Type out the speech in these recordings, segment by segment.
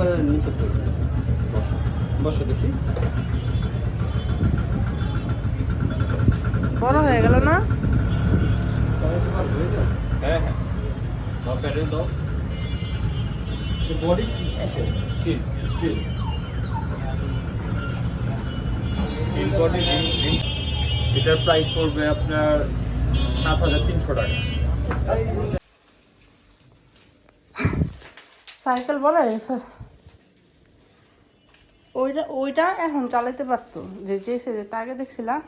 একবার নিচে বসো। বসো দেখি। বড় হয়ে গেল না? হ্যাঁ হ্যাঁ। দাও প্যাডেল দাও। Body steel steel steel body এটার প্রাইস পড়বে আপনার সাত হাজার তিনশো টাকা। সাইকেল হয়ে গেছে ওইটা ওইটা এখন চালাতে পারতো। যে যে সাইজেরটা আগে দেখছিলাম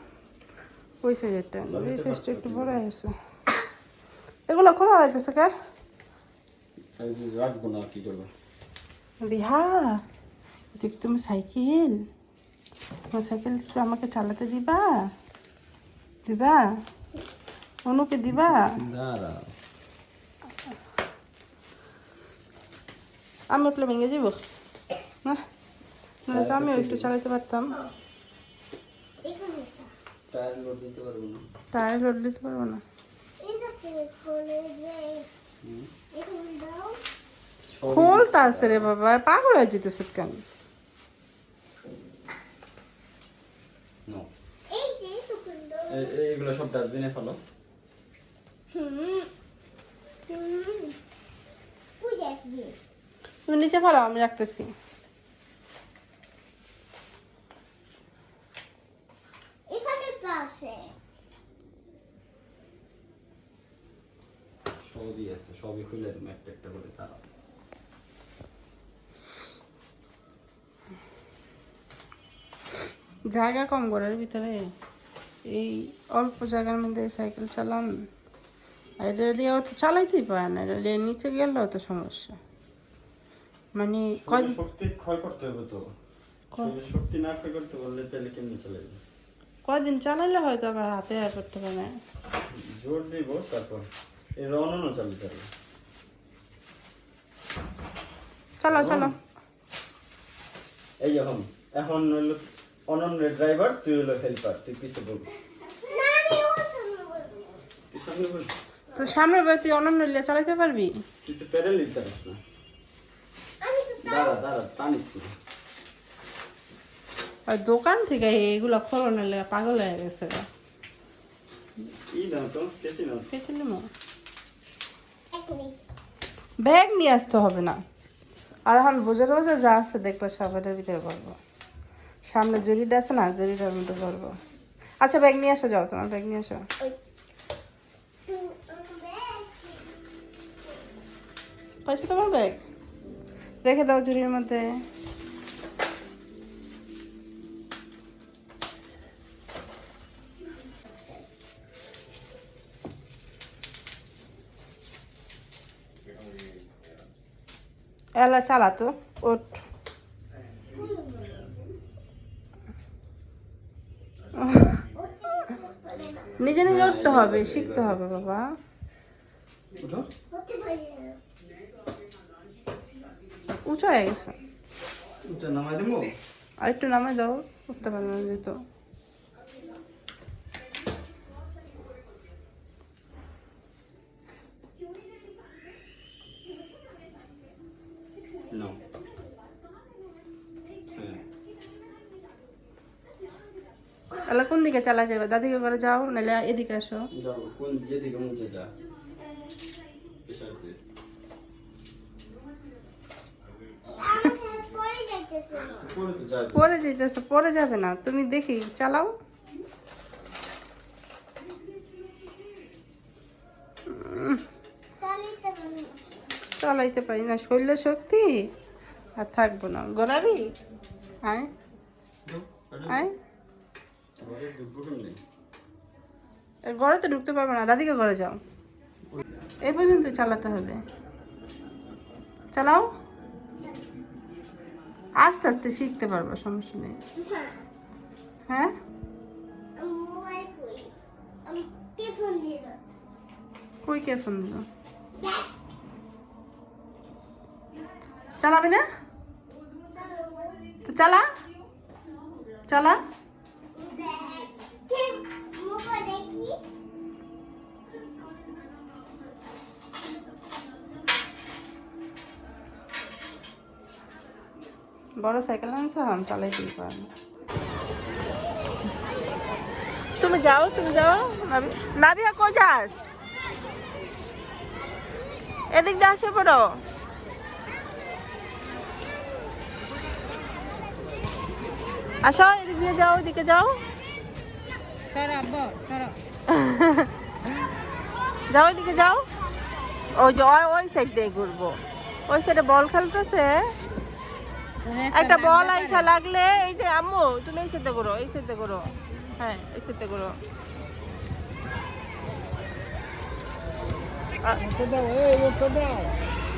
ওই সাইজেরটা। ওই সাইজটা একটু বড় হয়ে গেছে এগুলো খোলা হয়েছে কার রাখব না কি করব? বিহা দেখ তুমি সাইকেল? তোমার সাইকেল আমাকে চালাতে দিবা? দিবা? অনুকে দিবা? আমি উঠলে ভেঙে যাব। না? না তো আমিও একটু চালাতে পারতাম। টায়ার লোড দিতে পারব না। টায়ার লোড দিতে পারব না। খুলে আছে রে বাবা পাগল হয়ে যেতেছে কেন? নো। এই যে তখন দাও এগুলো সব ডাস্টবিনে ফেলো। নিচে ফেলো আমি রাখতেছি এখানে তো আছে সবই আছে সবই খুলে একটা একটা করে তারা। জায়গা কম ঘরের ভিতরে। এই অল্প জায়গার মধ্যে সাইকেল চালান। আর এটা নিয়ে অত চালাইতেই পারে না এটা নিয়ে নিচে গেলেও তো সমস্যা। মানে কয় শক্তি ক্ষয় করতে হবে তো। শক্তি না ক্ষয় করতে বললে তাহলে কেমনি চালাবে কয়দিন চালাইলে হয়তো আবার হাতে আর করতে পারে না। জোর দিব তারপর। এই রননও চালাতে হবে চালাও চালাও এই এখন এখন হলো অনন্যের ড্রাইভার তুই হলো হেল্পার তুই পিছে বলবি তুই তো সামনে বার তুই অনন্য নিলে চালাইতে পারবি? তুই তো প্যাডেল দিতে পারিস না। দাঁড়া দাঁড়া টানিস না। আর দোকান থেকে এগুলো খোলো নিলে পাগল হয়ে গেছে ব্যাগ নিয়ে আসতে হবে না। আর এখন বোঝা বোঝা যা আছে দেখব সবাইটার ভিতরে করব সামনে জরিটা আছে না জরিটার মধ্যে করব আচ্ছা ব্যাগ নিয়ে আসো যাও তোমার ব্যাগ নিয়ে আসো। ওই পাইছো তোমার ব্যাগ? রেখে দাও জুড়ির মধ্যে। এলা চালা তো ওঠ। নিজে নিজে উঠতে হবে শিখতে হবে বাবা। উঁচু হয়ে গেছে। নামাই আর একটু নামে দাও উঠতে পারবে না যেহেতু। নাও হ্যাঁ। তাহলে কোন দিকে চালা যাবে? দাদিকে করে যাও নাহলে এদিকে আসো যাও কোন যেদিকে মুছে যা। পরে যাইতেছে পরে যাবে। যেতেছে পরে যাবে না। তুমি দেখি চালাও। চালিতে। চালাইতে পারি না শৈল শক্তি? আর থাকব না। গড়াবি আয়। যাও, আয় ঘরে তো ঢুকতে পারব না দাদিকে ঘরে যাও। এই পর্যন্ত চালাতে হবে। চালাও। আস্তে আস্তে শিখতে পারব সমস্যা নেই। হ্যাঁ? হ্যাঁ কই কে ফোন দিল? চালাবি না? চালা। চালা। বড় সাইকেল আনছো আমি চালাইতেই পারি। না তুমি যাও তুমি যাও, নাবি- নাবিয়া কো যাস? এদিক দিয়ে আসে পড়ো আসো এদিক দিয়ে যাও এদিকে যাও। যাও এদিকে যাও। ওই যে ওই- ওই সাইড দিয়ে ঘুরবো। ওই সাইডে বল খেলতেছে। একটা বল আইসা লাগলে এই যে আম্মু তুমি এই সাইডে করো এই সাইডে করো হ্যাঁ এই সাইডে করো আ-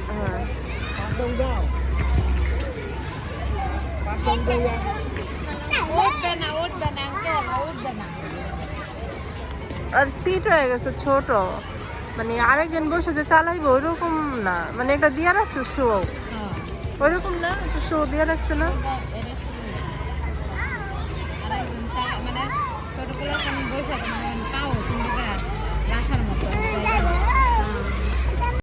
হ্যাঁ। আর সিট হয়ে গেছে ছোট। মানে আরেকজন বসে যে চালাইবো ওইরকম না। মানে এটা দিয়ে রাখছে শো ওইরকম না শো দিয়ে রাখছে না?